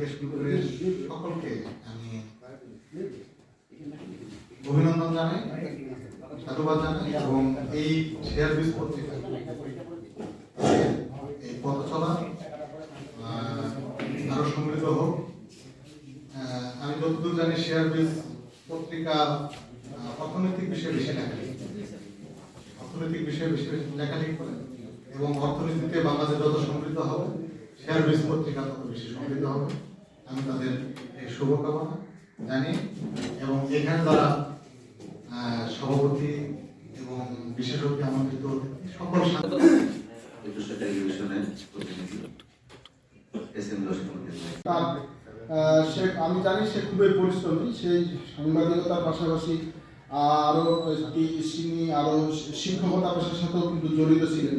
থেকে করে সকলকে আমি অভিনন্দন জানাই, সাধুবাদ জানাই এবং এই শেয়ার পত্রিকা, এই পথ চলা আরও সমৃদ্ধ হোক। আমি যতদূর জানি শেয়ার বিস পত্রিকা অর্থনৈতিক বিষয়ে বেশি লেখালেখি অর্থনৈতিক বিষয়ে বেশি লেখালেখি করে এবং অর্থনীতিতে বাংলাদেশ যত সমৃদ্ধ হবে, শেয়ার বিস পত্রিকা তত বেশি সমৃদ্ধ হবে। আমি তাদের শুভকামনা জানি এবং এখানে তারা সভাপতি এবং বিশেষজ্ঞ আমন্ত্রিত সকল সে, আমি জানি সে খুবই পরিশ্রমী সেই সাংবাদিকতার পাশাপাশি আরও তিনি আরও শিক্ষকতা পেশার সাথেও কিন্তু জড়িত ছিলেন।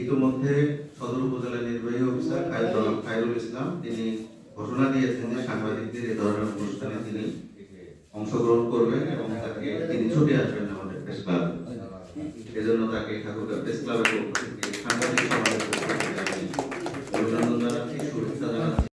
ইতিমধ্যে সদর উপজেলা নির্বাহী অফিসার খায়রুল খায়রুল ইসলাম, তিনি ঘোষণা দিয়েছেন যে সাংবাদিকদের এ ধরনের অনুষ্ঠানে তিনি অংশগ্রহণ করবেন এবং তাকে তিনি ছুটে আসবেন আমাদের প্রেস ক্লাবে। এজন্য তাকে ঠাকুরগাঁও প্রেস ক্লাবের সাংবাদিক সমাজের